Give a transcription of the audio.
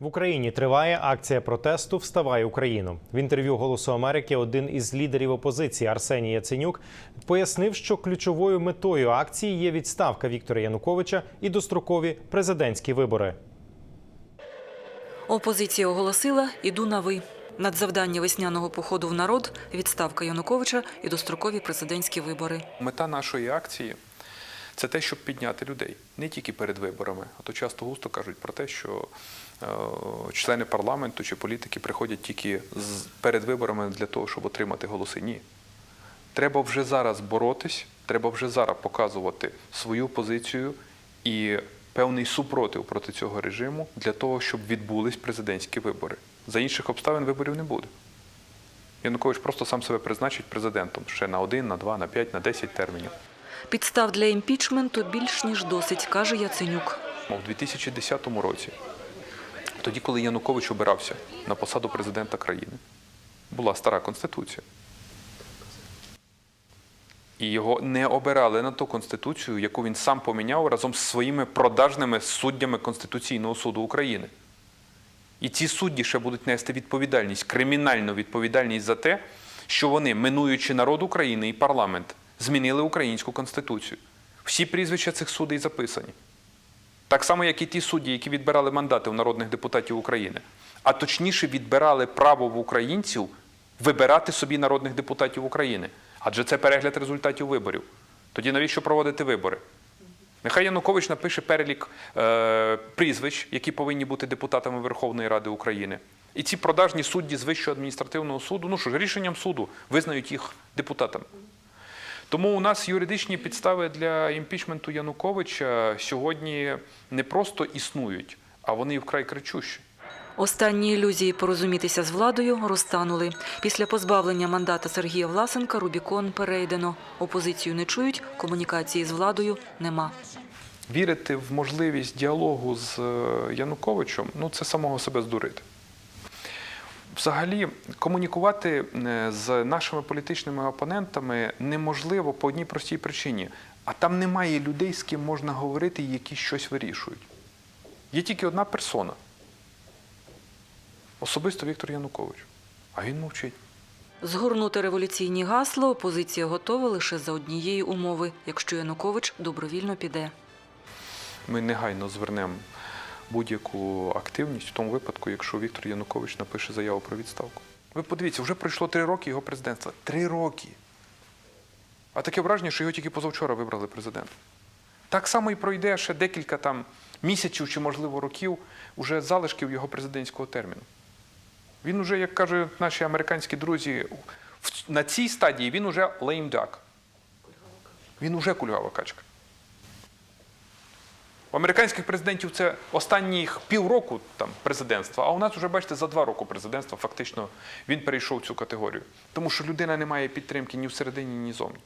В Україні триває акція протесту Вставай Україну. В інтерв'ю Голосу Америки один із лідерів опозиції Арсеній Яценюк пояснив, що ключовою метою акції є відставка Віктора Януковича і дострокові президентські вибори. Опозиція оголосила «Іду на ви». Надзавдання весняного походу в народ – відставка Януковича і дострокові президентські вибори. Мета нашої акції це те, щоб підняти людей не тільки перед виборами, а то часто густо кажуть про те, що е, члени парламенту чи політики приходять тільки перед виборами для того, щоб отримати голоси. Ні. Треба вже зараз боротись, треба вже зараз показувати свою позицію і певний супротив проти цього режиму для того, щоб відбулись президентські вибори. За інших обставин виборів не буде. Янукович просто сам себе призначить президентом ще на один, на два, на п'ять, на десять термінів. Підстав для імпічменту більш ніж досить, каже Яценюк. У 2010 році, тоді, коли Янукович обирався на посаду президента країни, була стара конституція. І його не обирали на ту конституцію, яку він сам поміняв разом з своїми продажними суддями Конституційного суду України. І ці судді ще будуть нести відповідальність, кримінальну відповідальність за те, що вони, минуючи народ України і парламент, змінили українську конституцію. Всі прізвища цих судей записані. Так само, як і ті судді, які відбирали мандати у народних депутатів України, а точніше відбирали право в українців вибирати собі народних депутатів України. Адже це перегляд результатів виборів. Тоді навіщо проводити вибори? Нехай Янукович напише перелік е, прізвищ, які повинні бути депутатами Верховної Ради України. І ці продажні судді з Вищого адміністративного суду, ну що ж, рішенням суду визнають їх депутатами. Тому у нас юридичні підстави для імпічменту Януковича сьогодні не просто існують, а вони вкрай кричущі. Останні ілюзії порозумітися з владою розтанули. Після позбавлення мандата Сергія Власенка Рубікон перейдено. Опозицію не чують, комунікації з владою нема. Вірити в можливість діалогу з е, Януковичем ну це самого себе здурити. Взагалі, комунікувати е, з нашими політичними опонентами неможливо по одній простій причині. А там немає людей, з ким можна говорити які щось вирішують. Є тільки одна персона. Особисто Віктор Янукович. А він мовчить. Згорнути революційні гасла опозиція готова лише за однієї умови, якщо Янукович добровільно піде. Ми негайно звернемо будь-яку активність в тому випадку, якщо Віктор Янукович напише заяву про відставку. Ви подивіться, вже пройшло три роки його президентства. Три роки. А таке враження, що його тільки позавчора вибрали президентом. Так само і пройде ще декілька там місяців чи, можливо, років уже залишків його президентського терміну. Він уже, як кажуть наші американські друзі, на цій стадії він уже lame duck. Він уже кульгава качка. У американських президентів це останніх півроку там президентства, а у нас вже, бачите, за два роки президентства фактично він перейшов цю категорію. Тому що людина не має підтримки ні всередині, ні зовні.